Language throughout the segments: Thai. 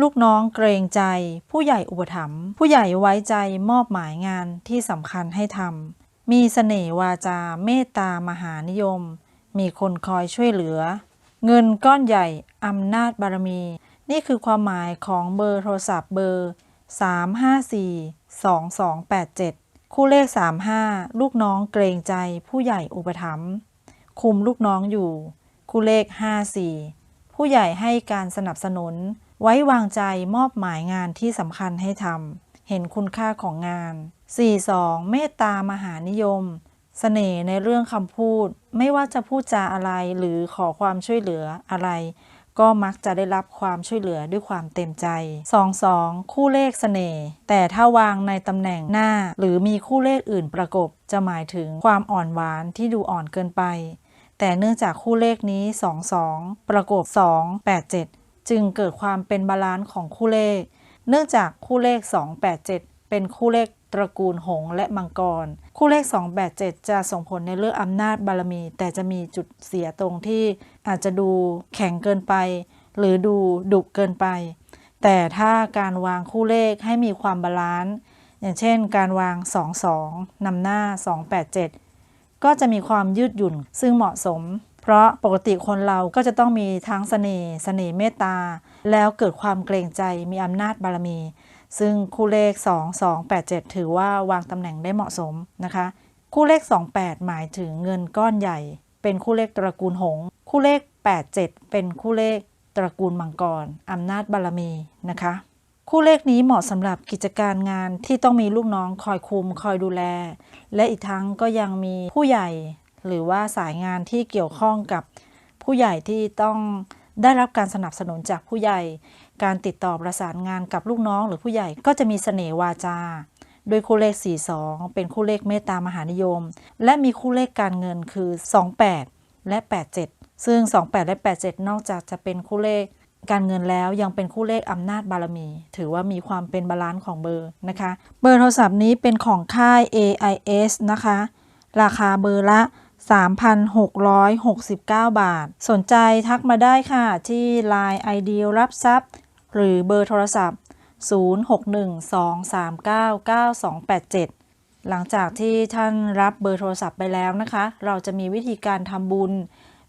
ลูกน้องเกรงใจ ผู้ใหญ่อุปถัมภ์ผู้ใหญ่ไว้ใจมอบหมายงานที่สำคัญให้ทำมีเสน่ห์วาจาเมตตามหานิยม มีคนคอยช่วยเหลือ เงินก้อนใหญ่อำนาจบารมี นี่คือความหมายของเบอร์โทรศัพท์เบอร์ 354-2287 คู่เลข 35 ลูกน้องเกรงใจ ผู้ใหญ่อุปถัมภ์คุมลูกน้องอยู่ คู่เลข 54 ผู้ใหญ่ให้การสนับสนุน ไว้วางใจมอบหมายงานที่สำคัญให้ทำ เห็นคุณค่าของงาน 42 เมตตามหานิยมเสน่ห์ในเรื่องคำพูด ไม่ว่าจะพูดจาอะไรหรือขอความช่วยเหลืออะไร ก็มักจะได้รับความช่วยเหลือด้วยความเต็มใจ 22 คู่เลขเสน่ห์ แต่ถ้าวางในตำแหน่งหน้า หรือมีคู่เลขอื่นประกบ จะหมายถึงความอ่อนหวานที่ดูอ่อนเกินไป แต่เนื่องจากคู่เลขนี้ 22 ประกบ 2 87 จึงเกิดความเป็นบาลานซ์ของคู่เลข เนื่องจากคู่เลข 287 เป็นคู่เลขตระกูลหงส์และมังกร คู่เลข 287 จะส่งผลในเรื่องอำนาจบารมี แต่จะมีจุดเสียตรงที่อาจจะดูแข็งเกินไป หรือดูดุเกินไป แต่ถ้าการวางคู่เลขให้มีความบาลานซ์อย่างเช่น การวาง 22นำหน้า 287 ก็จะมีความยืดหยุ่นซึ่งเหมาะสม เพราะปกติคนเราก็จะต้องมีทั้งเสน่ห์เสน่ห์เมตตา แล้วเกิดความเกรงใจมีอำนาจบารมี ซึ่งคู่เลข 2287 ถือว่าวางตำแหน่งได้เหมาะสมนะคะ คู่เลข 28 หมายถึงเงินก้อนใหญ่ เป็นคู่เลขตระกูลหง คู่เลข 87 เป็นคู่เลขตระกูลมังกรอำนาจบารมีนะคะ คู่เลขนี้เหมาะสำหรับกิจการงานที่ต้องมีลูกน้องคอยคุมคอยดูแล และอีกทั้งก็ยังมีผู้ใหญ่ หรือว่าสายงานที่เกี่ยวข้องกับผู้ใหญ่ที่ต้องได้รับการสนับสนุนจากผู้ใหญ่ การติดต่อประสานงานกับลูกน้องหรือผู้ใหญ่ก็จะมีเสน่ห์วาจา โดยคู่เลข 42 เป็นคู่เลขเมตตามหานิยม และมีคู่เลขการเงินคือ 28 และ 87 ซึ่ง 28 และ 87 นอกจากจะเป็นคู่เลขการเงินแล้วยังเป็นคู่เลขอำนาจบารมี ถือว่ามีความเป็นบาลานซ์ของเบอร์นะคะ เบอร์โทรศัพท์นี้เป็นของค่าย AIS นะคะ ราคาเบอร์ละ 3,669 บาท สนใจทักมาได้ค่ะ ที่ Line ID รับทรัพย์ หรือเบอร์โทรศัพท์ 0612399287 หลังจากที่ท่านรับเบอร์โทรศัพท์ไปแล้วนะคะ เราจะมีวิธีการทำบุญ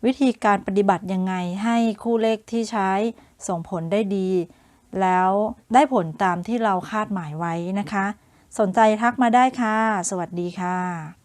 วิธีการปฏิบัติยังไงให้คู่เลขที่ใช้ส่งผลได้ดี แล้วได้ผลตามที่เราคาดหมายไว้นะคะ สนใจทักมาได้ค่ะ สวัสดีค่ะ